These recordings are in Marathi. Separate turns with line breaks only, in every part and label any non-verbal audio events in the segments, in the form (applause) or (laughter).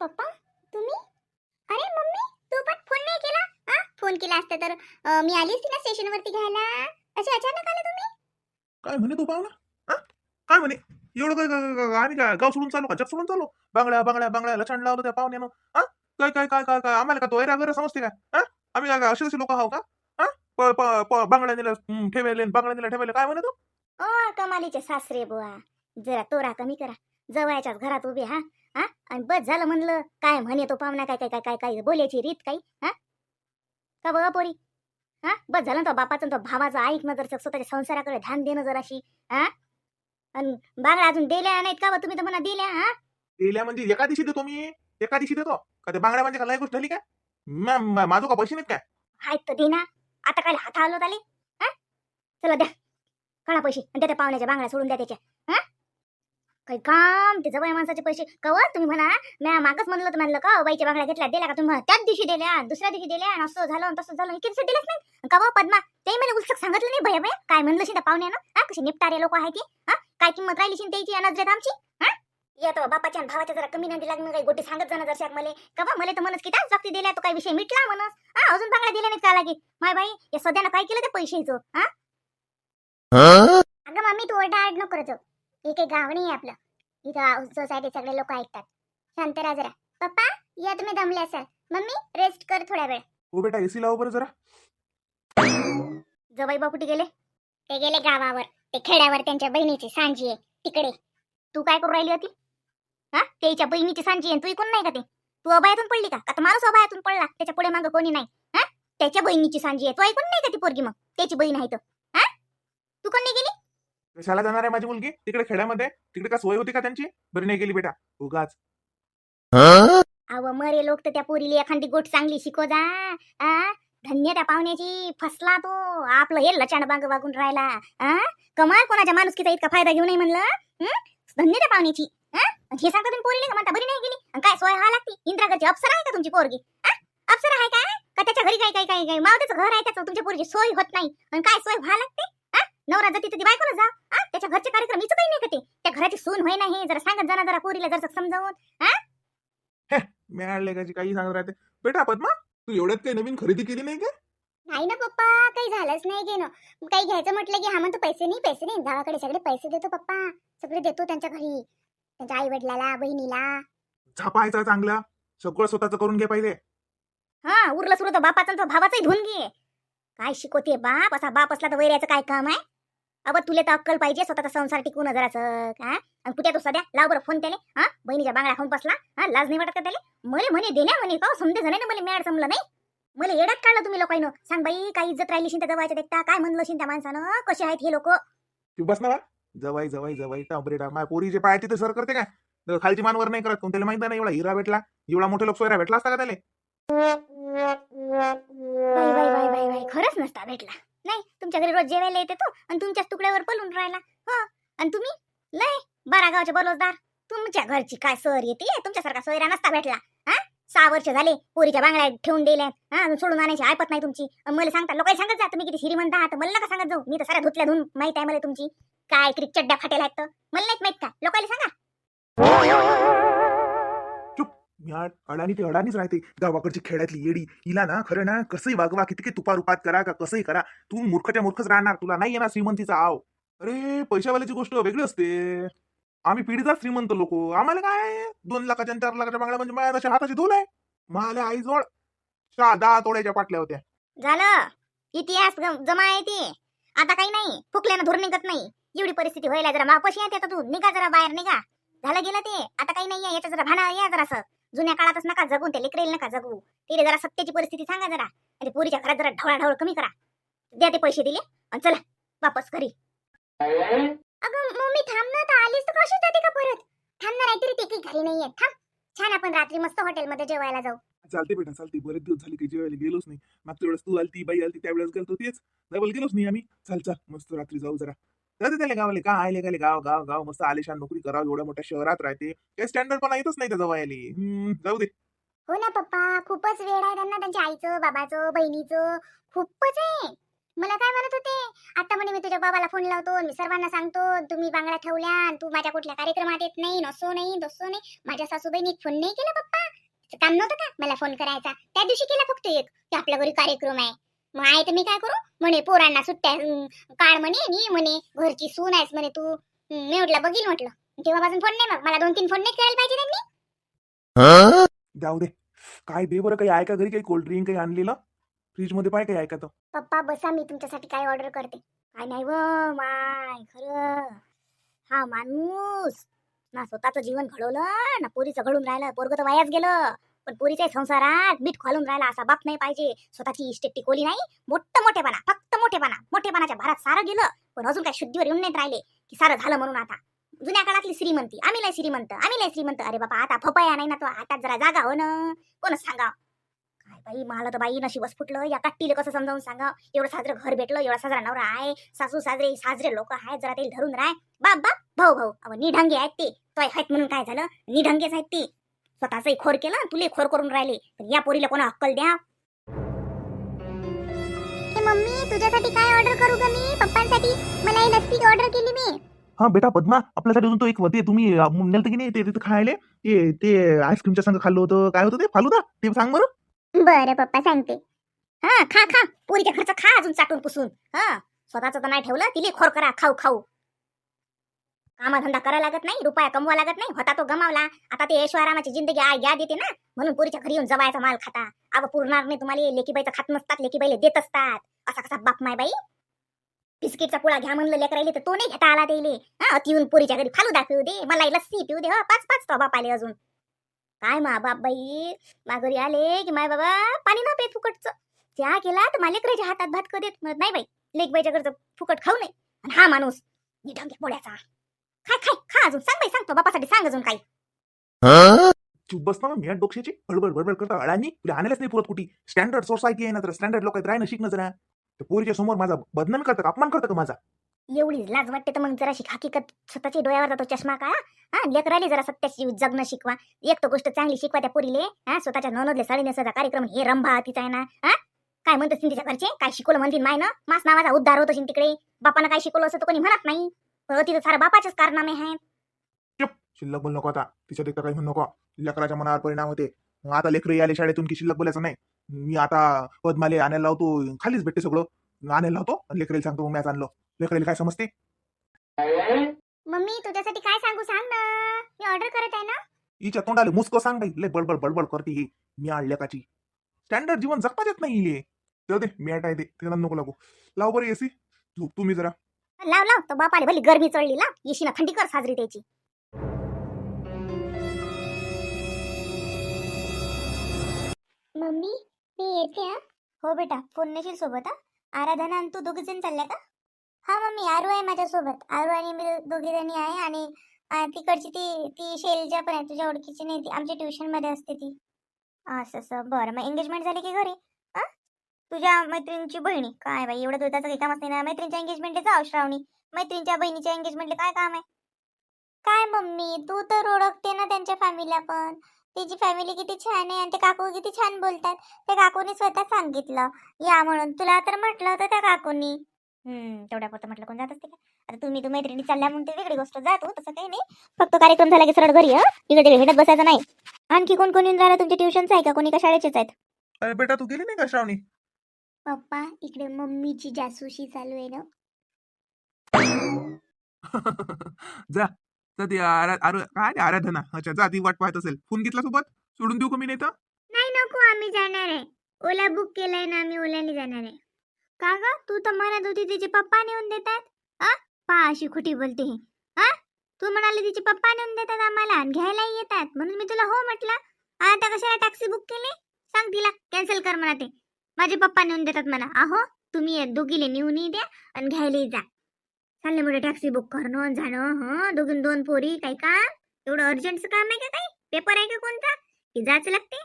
पप्पा तुम्ही? अरे मम्मी तू पण फोन नाही केला? हा फोन केला असता तर अं, मी आली असती ना स्टेशनवरती घ्यायला. असे अचानक आले तुम्ही?
काय म्हणे तू पाहुणा? हा काय म्हणे? एवढं काय काय- काय- काय- आम्ही काय गाव सोडून चालू का? जग सोडून चालू बांगड्या बांगड्या बांगड्या लक्षण लावलं त्या पाहुण्यानं. हा काय काय काय काय काय आम्हाला का तो एरा वगैरे समजते काय? हा आम्ही काय असे तसे लोक आहो का? हा प- प- प- बांगड्या नेल्या हं, ठेवले बांगड्या नेल्या ठेवले. काय म्हणे तू?
ओ कमालीचे सासरे बुवा. जरा तोरा कमी करा. जवळच्याच घरात उभे हा? हा? आणि बस झालं म्हणलं काय म्हणे तो पाहुणा काय काय काय काय काय बोलायची रीत काही हा? का बघा पोरी? हा? बस झालं तो बापाचं तो भावाचं ऐकणं जर स्वतःच्या संसाराकडे ध्यान देणं जराशी हा? आणि बागडा अजून दिल्या नाहीत का तुम्ही तर म्हणा दिल्या हा?
दिल्या म्हणजे एका दिवशी देतो मी एका दिवशी देतो. का ते बांगड्या म्हणजे काय गोष्ट झाली मॅम माझं का पैसे नाहीत काय?
तर देना आता काय हात आलो आले? हा? चला द्या. काढा पैसे आणि त्या पाहुण्याच्या बांगड्या सोडून द्या त्याच्या. काही काम ते जवळ माणसाचे पैसे. कवर तुम्ही म्हणा म्या मागच म्हणलं होतं म्हणलं का बाईच्या बांगड्या घेतल्या दिल्या का तुम्ही? त्याच दिवशी दिल्या दुसऱ्या दिवशी दिल्या आणि असं झालं तसं झालं किती दिसत दिलंच नाही का बा पद्मा? ते मला उलसक सांगितलं नाही भया भया. काय म्हणलं शिंदा पाहुण्यानं? हा कशी निपटारे लोक आहेत ते? हा काय किंमत राहिली शिंद त्याची या नजरेत आमची? हा? येतो बापाच्या भावाच्या जरा कमी नाही लागणं काही गोटी सांगत जाणं जरशाक मला. का बा मला तर म्हणत की त्याच बाबतीत दिल्या तो काही विषय मिटला म्हणस हा अजून बांगड्या दिल्या नाहीत का लागे? माय बाई या सध्यानं काय केलं ते पैशाचं? हा? अगं मम्मी तू ओरडा आड नको करतो हे काही गाव नाही आपलं. इथं सोसायटी सगळे लोक ऐकतात. शांत राहा जरा. पप्पा या तुम्ही दमले असाल. मम्मी रेस्ट कर थोड्या वेळ.
हो बेटा एसी लाव बरं जरा.
जवाई बा कुठे गेले? ते गेले गावावर. ते खेड्यावर त्यांच्या बहिणीची सांजी आहे. तिकडे. तू काय करू राहिली होती? हा? त्याच्या बहिणीची सांजी आहे तू इकून नाही का ते? तू अभयातून पडली का? का तर माणूस अभयातून पडला? त्याच्या पुढे मागं कोणी नाही. हा? त्याच्या बहिणीची सांजी आहे. तू ऐकून नाही का ती पोरगी मग? त्याची बहीण आहे तर हा? तू कोण नाही गेली
कशाला जाणार आहे माझी मुलगी. तिकडे खेड्यामध्ये. तिकडे का सोय होती का त्यांची? बरी नाही गेली बेटा. उगाच.
अव मरे लोक तर त्या पोरीला एखादी गोट चांगली शिकव जा. आ धन्य त्या पाहुण्याची. फसला तो. आपलं हे लचाण बांग वागून राहिला. आ कमाल कोणाच्या माणुसकीचा इतका फायदा घेऊ नये म्हणलं? धन्य त्या पाहुण्याची. हे सांगता तुम्ही पोरीला का? म्हणता बरी नाही गेली. आणि काय सोय हा लागती? इंद्रागरची अप्सरा आहे का तुमची पोरगी? अप्सरा आहे काय का त्याच्या घरी काय काय काय काय? मावत्याचं घर आहे त्याचं. तुमच्या पोरीची सोय होत नाही. आणि काय सोय व्हा लागते? नवरा जाती तर ती बायकोला जा आ? त्याच्या घरचे कार्यक्रम इथं काही नाही का ते? त्या घराची सून होय नाही जरा सांगत जाणार जरा पोरीला जरा समजावून
मिळाले का काही सांगत राहते? बेटा पद्मा तू एवढ्यात काही नवीन खरेदी केली नाही का?
नाही ना पप्पा काही झालंच नाही घेणं. काही घ्यायचं म्हटलं की हा म्हणतो पैसे नाही पैसे नाही गावाकडे सगळे पैसे देतो पप्पा. सगळे देतो त्यांच्या घरी. त्यांच्या आई वडिलाला बहिणीला.
झापायचा चांगला. सगळं स्वतःच करून घे पहिले.
हा उरलं सुरलं तर बापाचं आणि तो भावाचंही धुवून घे. काय शिकवते बाप? असा बाप असला तर वैऱ्याचं काय काम आहे? अब तुले तर अक्कल पाहिजे स्वतःचा संसार टिकून जराचं हा? आणि कुठे तो सध्या? लाव बरं फोन त्याले हा? बहिणीच्या बांगड्या खाऊन बसला हा? लाज नाही वाटत का त्याले? मले म्हणे देण्या म्हणे का समजे झाले ना मला मॅड समलं नाही? मला येड्यात काढलं तुम्ही लोकांनो सांग बाई काही इज्जत राहिली शिंत्या जवळच्या देखता? काय म्हणलं शिंत्या माणसानं? कसे आहेत हे लोक?
तू बस ना जवाई जवाई जवाई टांबरेटा माझ्या पोरीचे पाय तिथे सर करते काय? तर खालची मानवर नाही करत कोण त्याला माहिती नाही एवढा हिरा भेटला. एवढा मोठे लोक सोयरा भेटला असता का त्याला?
खरंच नसता भेटला. नाही तुमच्या घरी रोज जेवायला येते तो आणि तुमच्याच तुकड्यावर पलून राहिला. हो आणि तुम्ही? लय बारा गावचे बलोजदार तुमच्या घरची काय सर येते? तुमच्यासारखा सोयरा नसता भेटला. हा? सहा वर्ष झाले पोरीच्या बांगड्या ठेवून दिल्यात. हा सोडून आणायची ऐपत नाही तुमची. मला सांगता लोकांनी सांगत जा तुम्ही किती श्रीमंत आहात मला नका सांगत जाऊ. मी तर साऱ्या धुतल्या धुवून माहीत आहे मला तुमची. काय किती चड्ड्या फाटेला आहेत तर? मला नाहीत माहीत का? लोकांना सांगा.
मी अडाणी ते अडाणीच राहते. गावाकडची खेड्यातली येडी. हिला ना खरं ना कसंही वागवा किती काही तुपा रुपात करा का कसंही करा तू मूर्खच्या मूर्खच राहणार. तुला नाही येणार श्रीमंतीचा आव. अरे पैशावाल्याची गोष्ट वेगळी असते. आम्ही पिढीचा श्रीमंत लोक. आम्हाला काय? दोन लाखाच्या चार लाखाच्या बांगड्या म्हणजे माझ्या तशा हाताची धूल आहे. मला आई जोड सहा दहा तोड्याच्या पाटल्या होत्या.
झालं. इतिहास जमा आहे ते. आता काही नाही. फुकल्यानं धुर निघत नाही. एवढी परिस्थिती व्हायला जरा मापशी येते आता तू. निघा जरा बाहेर निघा. झालं गेलं ते. आता काही नाही याचं जरा भाना या जरा असं जुन्या काळातच नका जगू ते लेकरेल नका जगू. तिने जरा सत्याची परिस्थिती सांगा जरा. आणि पोरीच्या घरात जरा ढवळाढवळ कमी करा. द्या ते पैसे दिले आणि चला वापस घरी. अगं मम्मी थांब ना तर आलीस तर कशी जाते का परत? थांब ना नाहीतरी ते काही घरी नाहीये. थांब. छान आपण रात्री मस्त हॉटेलमध्ये जेवायला जाऊ.
चालते बेटा चालते बरेच दिवस झाले काही जेवायला गेलोच नाही. मागच्या वेळेस तू आलती बाई आलती त्यावेळेस गेलो तेच. डबल गेलोच नाही आम्ही. चल चल मस्त रात्री जाऊ जरा. तर त्याला गावाले का आले गाले गाव? गाव गाव मस्त आलिशान नोकरी करावं एवढ्या मोठ्या शहरात राहते. काही स्टँडर्ड पण येतच नाही त्या जवळ जाऊ दे.
हो ना पप्पा. खूपच वेळ आहे त्यांना त्यांच्या आईचं बाबाचं बहिणीचं. खूपच आहे. मला काय म्हणत होते? आता म्हणे मी तुझ्या बाबाला फोन लावतो मी सर्वांना सांगतो तुम्ही बांगडा ठेवल्या आणि तू माझ्या कुठल्या कार्यक्रमात येत नाही नसो नाही दसो नाही. माझ्या सासूबाईनी फोन नाही केला पप्पा. काम नव्हतं का? मला फोन करायचा. त्या दिवशी केला फक्त एक की आपल्या घरी कार्यक्रम आहे. मग आहे तर मी काय करू? म्हणे पोरांना सुट्ट्या काढ म्हणे नी म्हणे घरची सून आहेस म्हणे तू. मी म्हटलं बघील म्हटलं. तेव्हापासून फोन नाही मग मला दोन तीन फोन नाही करायला पाहिजे त्यांनी.
जाऊ दे. काय दे बरं काही आहे का घरी काही कोल्ड्रिंक काही आणलेलं? फ्रीजमध्ये पाय काही आहे का
पप्पा बसा मी तुमच्यासाठी काय ऑर्डर करते. काय नाही व माय खरं. हा माणूस. ना स्वतःचं जीवन घडवलं ना पोरीचं घडून राहिलं पोरग तर वायाच गेलं. पण पोरीच्या संसारात मीठ खालून राहिला असा बाप नाही पाहिजे. स्वतःची इस्टेट टिकवली नाही. मोठं मोठेपणा फक्त मोठेपणा मोठेपणाच्या भारात सारं गेलं पण अजून काय शुद्धीवर येऊन नाहीत राहिले की सारं झालं म्हणून आता. जुन्या काळातली श्रीमंती आम्ही लय श्रीमंत आम्ही लय श्रीमंत. अरे बाबा आता फपया नाही ना तो आता जरा जागा हो ना. कोणच सांगा काय बाई मला तर बाई नशीबच फुटलं. या काट्टीला कसं समजावून सांगा एवढं साजरं घर भेटलं एवढा साजरा नवरा आहे. सासू साजरे साजरे लोक आहेत जरा ते धरून राय. बाप बाप भाऊ भाऊ. अव निढंगे आहेत ते. तो आहेत म्हणून काय झालं? निढंगेच आहेत ते. स्वतःचंही खोर केलं तुले खोर करून राहिले. पण या पोरीला कोणा अक्कल द्या? मम्मी तुझ्यासाठी काय ऑर्डर करू का मी? पप्पांसाठी. मला ही लस्सी ऑर्डर केली मी.
हा बेटा पद्मा आपल्यासाठी अजून तो एक होते तुम्ही नेलतं की नाही? ते तिथे खायले. ते ते आईस्क्रीमच्या संग खाल्लं होतं. काय होतं ते? फालुदा ते सांग बरं.
बरं पप्पा सांगते. हा खा खा. पोरीच्या खर्च खा अजून चाटून पुसून. हा. स्वतःच तर नाही ठेवलं. तिले खोर करा. खाऊ खाऊ. कामाधंदा करायला लागत नाही रुपया कमवा लागत नाही होता तो गमावला. आता ते ऐश्वरामाची जिंदगी आय याद देते ना म्हणून पुरीच्या घरी येऊन जवायचा माल खाता. अगं पुरणार नाही तुम्हाला लेकीबाईचं खात नसतात लेकीबाईला देत असतात. असा कसा बाप माय बाई? बिस्किटचा पुळा घ्या म्हणलं लेकरायले तर तो नाही घेता आला त्याले हा अति येऊन पुरीच्या घरी फालुदा पिऊ दे मला लस्सी पिऊ दे हो पाच पाच तो बाप आले अजून. काय मा बाप बाई? माघरी आले की माय बाबा पाणी ना पेत फुकटचं. चहा केला तर मला लेकराच्या हातात भात कधी म्हणत नाही बाई लेकबाईच्या घरचं फुकट खाऊ नये. आणि हा माणूस निढंगे पोळ्याचा. खाय खाय खा अजून. सांग बाई सांगतो बापासाठी सांग अजून काही.
चुप बस ना मी या डोक्याची बडबड बडबड करता अडानी तुला आणायलाच नाही पुरत कुठे. स्टँडर्ड सोसायटी आहे ना तर स्टँडर्ड लोक राह ना शिक ना जरा. त्या पोरीच्या समोर माझा बदनाम करतं का अपमान करतं का माझा?
एवढी लाज वाटते तर मग जराशी हकीकत स्वतःच्या डोळ्यावर जातो चष्मा काळा. हा लेकराले जरा सत्याची जगणं शिकवा. एक तर गोष्ट चांगली शिकवा त्या पोरीले. हा स्वतःच्या ननदले साडी नेसायचा कार्यक्रम. हे रंभा तिचा आहे ना. हा? काय म्हणतात तिच्या घरचे? काय शिकवलं म्हणतील माय ना मास नावाचा उद्धार होत असेल तिकडे. बापानं काय शिकवलं असं तर कोणी म्हणत नाही. पण तिथं सारा बापाचेच कारनामे आहेत.
शिल्लक बोल नको आता. तिच्यात एकदा काही म्हणू नको. लेकराच्या मनावर परिणाम होते. आता लेकरं आले शाळेतून की शिल्लक बोलायचं नाही? मी आता पद्माले आणायला लावतो. खालीच भेटते सगळं. आणायला लावतो आणि लेकरेला सांगतो मग मॅच आणलं. लेकरेला काय समजते?
मम्मी तुझ्यासाठी काय सांगू? सांग ना. मी ऑर्डर करत आहे ना.
हिच्या तोंडाले मुस्क सांग बाई. लय बडबड बडबड करते ही. मी आणल्या काची स्टँडर्ड जीवन जगता येत नाही दे मी आहे ते त्याला नको लागू. लाव बरं एसी झोप तुम्ही जरा.
लाव लाव. तो बापाले भली गरमी चढली ला येशी ना थंडी कर साजरी त्याची. मम्मी मी येते हा. हो बेटा. फोन नशील सोबत हा? आराधना आणि तू दोघी जण चालल्या का? हा मम्मी आरू आहे माझ्यासोबत. आरू आणि मी दोघी जणी आहे आणि आ, तिकडची ती ती शेलजा पण आहे. तुझ्या ओळखीची नाही ती. आमच्या ट्युशनमध्ये असते ती. असं असं. बरं. मग एंगेजमेंट झाली की घरी? तुझ्या मैत्रिणीची बहिणी. काय बाई एवढं दुधाचं काही कामच नाही ना. मैत्रिणीच्या एंगेजमेंटला जाव श्रावणी. मैत्रिणीच्या बहिणीच्या एंगेजमेंटला काय काम आहे? काय मम्मी तू तर ओळखते ना त्यांच्या फॅमिलीला पण. तिची फॅमिली किती छान आहे आणि ते काकू किती छान बोलतात. त्या काकूने स्वतः सांगितलं. या म्हणून तुला तर म्हटलं होतं त्या काकूनी. हम्म तेवढ्या पुरतं म्हटलं कोण जात असते का? आता तुम्ही तू मैत्रिणी चालल्या म्हणून ते वेगळी गोष्ट जातो तसं काही नाही. फक्त कार्यक्रम झाला की सरळ घरी इकडे भेटत बसायचं नाही. आणखी कोण कोण येऊन राहिला? तुमच्या ट्युशनचं आहे का? कोणी का शाळेचेच आहेत?
बेटा तू गेली नाही का श्रावणी?
पप्पा इकडे मम्मीची जासूशी चालू आहे ना. (laughs)
जा जा ती आरा आरा- काय ते आराधना? अच्छा जा ती वाट पाहत असेल. फोन घेतला सोबत? सोडून देऊ कमी नाही तर
नाही नको आम्ही जाणार आहे. ओला बुक केलाय ना आम्ही ओल्याने जाणार आहे. का ग? तू तर म्हणत होती तिचे पप्पा नेऊन देतात. आ पा अशी खोटी बोलते ही. आ तू म्हणाली तिचे पप्पा नेऊन देतात आम्हाला आणि घ्यायलाही येतात. म्हणून मी तुला हो म्हटलं. आता कशाला टॅक्सी बुक केली? सांग तिला. कॅन्सल कर म्हणा ते. माझे पप्पा नेऊन देतात म्हणा. अहो तुम्ही दोघीले नेऊनही द्या आणि घ्यायलाही जा. चालले मोठे टॅक्सी बुक करणं जाणं हं दोघीन दोन पोरी काही का एवढं अर्जंटचं काम आहे का काही? पेपर आहे का कोणता? की जायचं लागते?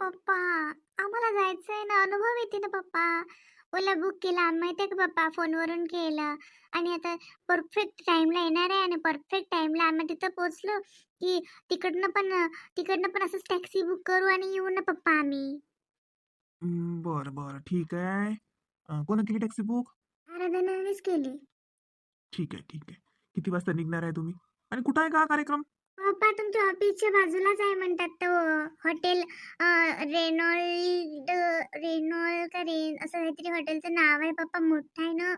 पप्पा आम्हाला जायचंय ना अनुभव येते ना पप्पा. ओला बुक केला. माहिती आहे का पप्पा? फोनवरून केलं. आणि आता परफेक्ट टाइमला येणार आहे आणि परफेक्ट टाइमला आम्ही तिथं पोहोचलो की तिकडनं पण तिकडनं पण असंच टॅक्सी बुक करू आणि येऊ ना पप्पा आम्ही.
बर बर. ठीक आहे. कोण केली टॅक्सी बुक
आराधनानेच केली.
ठीक आहे ठीक आहे. किती वाजता निघणार आहे तुम्ही? आणि कुठं आहे का कार्यक्रम?
पप्पा तुमच्या ऑफिसच्या बाजूलाच आहे म्हणतात तो. हॉटेल रेनॉल्ड रेनॉल्ड का रेन असं काहीतरी हॉटेलचं नाव आहे पप्पा मोठं आहे ना.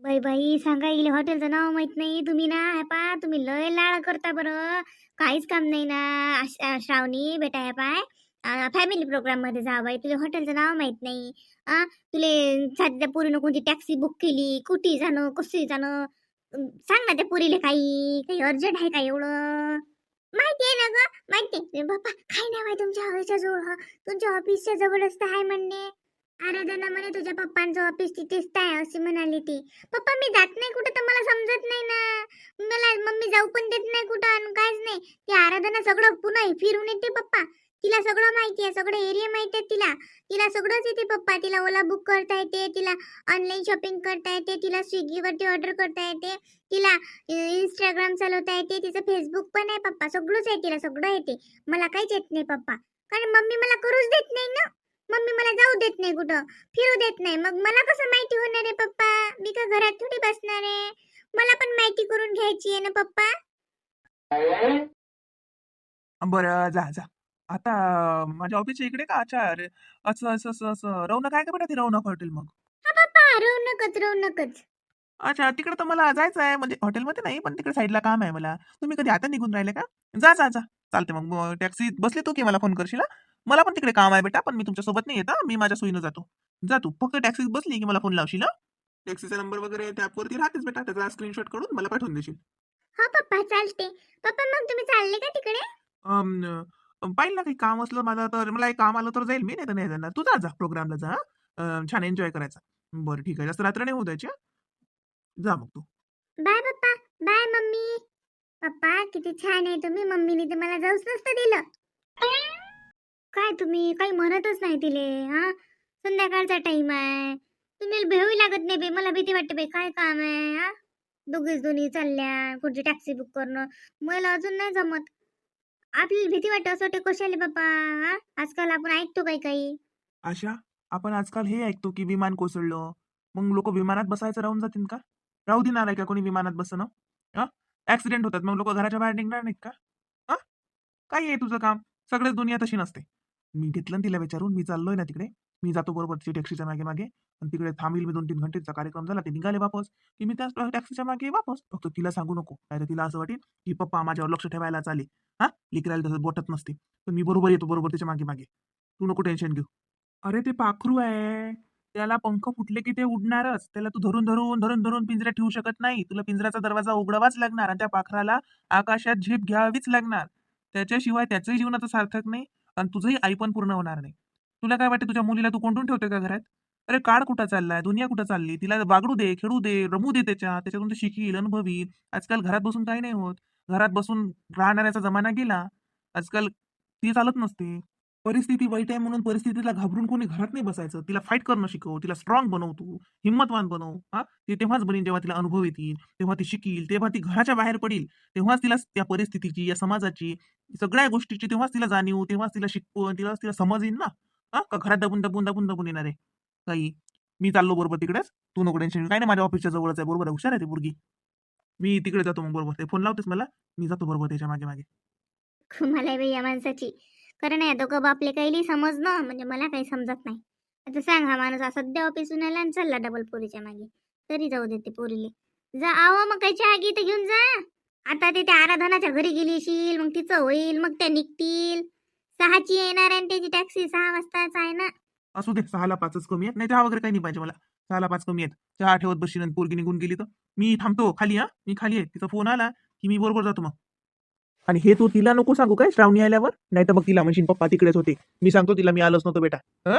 बाई बाई सांगा इले हॉटेलचं नाव माहीत नाही. तुम्ही ना हे पा तुम्ही लय लाळ करता बरं. काहीच काम नाही ना. श्रावणी बेटा हे पाय फॅमिली प्रोग्राममध्ये जा बाई. तुला हॉटेलचं नाव माहीत नाही. आ तुले सध्या पोरीनं कोणती टॅक्सी बुक केली कुठे जाणं कशी जाणं. सांग ना त्या पुरीले काही काही अर्जंट आहे का एवढं? माहिती आहे ना ग माहिती आहे. बाप्पा काही नाही माहिती तुमच्या ऑफिसच्या जवळ? तुमच्या ऑफिसच्या जवळच तर आहे म्हणणे आराधना म्हणे तुझ्या पप्पांचं ऑफिस तिथेच तर आहे अशी म्हणाली ती. पप्पा मी जात नाही कुठं तर मला समजत नाही ना. मला मम्मी जाऊ पण देत नाही कुठं आणि काहीच नाही. ती आराधना सगळं पुन्हा फिरून येते पप्पा. तिला सगळं माहिती आहे सगळं एरिया माहिती आहे तिला. तिला सगळंच येते पप्पा. तिला ओला बुक करता येते तिला ऑनलाईन शॉपिंग करता येते तिला स्विगीवरती ऑर्डर करता येते तिला इंस्टाग्राम चालवता येते तिचं फेसबुक पण आहे पप्पा. सगळंच आहे तिला सगळं येते. मला काहीच येत नाही पप्पा. कारण मम्मी मला करूच देत नाही ना. मम्मी मला जाऊ देत नाही कुठं. फिरू देत नाही. मग मला कसं माहिती होणार आहे पप्पा? मी का घरात थोडी बसणार आहे? मला पण माहिती करून घ्यायची आहे ना पप्पा?
बरं जा जा. आता माझ्या ऑफिसच्या इकडे का? अच्छा अरे असं असं असं असं. रौनक आहे का बेटा ती रौनक हॉटेल मग?
हा पप्पा रवणकच रवणकच
अच्छा तिकडे तर मला जायचं आहे. म्हणजे हॉटेलमध्ये नाही पण तिकडे साईडला काम आहे मला. तुम्ही कधी आता निघून राहिले का? जा जा जा. चालते मग. टॅक्सी बसली तू की मला फोन करशील हा? मला पण तिकडे काम आहे बेटा पण मी तुमच्यासोबत नाही येत हा. मी माझ्या सोयीनं जातो. जा तू. फक्त टॅक्सी बसली की मला फोन लावशील हा? टॅक्सीचा नंबर वगैरे त्या ॲपवरती राहतेच बेटा. त्याचा स्क्रीनशॉट काढून मला पाठवून देशील.
हा पप्पा चालते. पप्पा मग तुम्ही चालले का तिकडे?
अम, पाहिलं ना काही काम असलं माझं तर मला एक काम आलं तर जाईल मी नाही तर नाही जाणार. तू जा जा प्रोग्रामला जा अं, छान एन्जॉय करायचा. बरं ठीक आहे. जास्त रात्र नाही होऊ द्यायची जा मग तू.
बाय पप्पा. Bye mummy. पप्पा किती छान आहे तुम्ही. मम्मीने तर मला जाऊच नसतं दिलं. काय तुम्ही? काही म्हणतच नाही तिले हा. संध्याकाळचा टाइम आहे. तुम्ही भेवी लागत नाही बे. मला भीती वाटते बे. काय काम आहे हा? दोघीच दोन्ही चालल्या. कुठची टॅक्सी बुक करणं. मला अजून नाही जमत. आपली भीती वाटत असं वाटते कशाले बाप्पा हा? आजकाल आपण ऐकतो काही काही?
आशा आपण आजकाल हे ऐकतो की विमान कोसळलं. मग लोक विमानात बसायचं राहून जातील का? राहू देणार आहे का कोणी विमानात बसणं? हा? ऍक्सिडेंट होतात मग लोक घराच्या बाहेर निघणार नाहीत का? हा? काय आहे तुझं काम. सगळेच दुनिया तशी नसते. मी घेतलं ना तिला विचारून मी चाललोय ना तिकडे. मी जातो बरोबर टॅक्सीच्या मागे मागे. आणि तिकडे थांबील मी दोन तीन घंटेचा कार्यक्रम झाला. ते निघाले वापस. की मी त्याच टॅक्सीच्या मागे वापस. फक्त तिला सांगू नको. नाही तिला असं वाटेल की पप्पा माझ्यावर लक्ष ठेवायला चाले हा? लिकरायला तसं बोटत नसते. पण मी बरोबर येतो बरोबर त्याच्यामागे मागे. तू नको टेन्शन घेऊ. अरे ते पाखरू आहे. त्याला पंख फुटले की ते उडणारच. त्याला तू धरून धरून धरून धरून पिंजऱ्यात ठेवू शकत नाही. तुला पिंजऱ्याचा दरवाजा उघडावाच लागणार आणि त्या पाखराला आकाशात झेप घ्यावीच लागणार. त्याच्याशिवाय त्याचंही जीवनाचं सार्थक नाही आणि तुझंही आई पण पूर्ण होणार नाही. तुला काय वाटतं तुझ्या मुलीला तू कोंडून ठेवतोय का घरात? अरे काळ कुठं चाललाय? दुनिया कुठं चालली? तिला वागडू दे खेळू दे रमू दे त्याच्या त्याच्यातून ते शिकील अनुभवी. आजकाल घरात बसून काही नाही होत. घरात बसून राहणाऱ्याचा जमाना गेला. आजकाल ती चालत नसते. परिस्थिती वाईट आहे म्हणून परिस्थितीला घाबरून कोणी घरात नाही बसायचं. तिला फाईट करणं शिकव. तिला स्ट्रॉंग बनव तू. हिंमतवान बनव. हा? ती तेव्हाच बनेल जेव्हा तिला अनुभव येतील. तेव्हा ती शिकील. तेव्हा ती घराच्या बाहेर पडेल. तेव्हाच तिला त्या परिस्थितीची या समाजाची सगळ्या गोष्टीची तेव्हाच तिला जाणीव तेव्हाच तिला शिकवून तेव्हाच तिला समज येईल ना? हा? का घरात दबून दबून दबून दबून येणार आहे? काही. मी चाललो बरोबर तिकडेच. तू नको टेन्शन काय नाही माझ्या ऑफिसच्या जवळच आहे. बरोबर आहे. हुशार आहे ती मुलगी मी तिकडे जातो मग बरोबर. ते फोन लावतेस मला. मी जातो बरोबर त्याच्यामागे मागे.
मला बाई या माणसाची कारण या दोघं बापले काही समज ना म्हणजे मला काही समजत नाही. आता सांग हा माणूस सध्या ऑफिसून आला आणि चालला डबल पोरीच्या मागे. तरी जाऊ देते पोरीले. जा आव मग काही चहा तर घेऊन जा. आता ते त्या आराधनाच्या घरी गेली अशील मग तिचं होईल मग त्या निघतील. सहाची येणार आहे आणि त्याची टॅक्सी सहा वाजताच आहे ना.
असू दे सहाला पाचच कमी आहेत. नाही चहा वगैरे काही नाही पाहिजे मला. सहाला पाच कमी आहेत. चहा ठेवत बसशील आणि पोरगी निघून गेली तर? मी थांबतो खाली हा. मी खाली आहे. तिचा फोन आला की मी बरोबर जातो मग. आणि हे तू तिला नको सांगू काय? श्रावणी आल्यावर? नाही तर मग तिला म्हणशील पप्पा तिकडेच होते. मी सांगतो तिला मी आलोच नव्हतो बेटा. हं?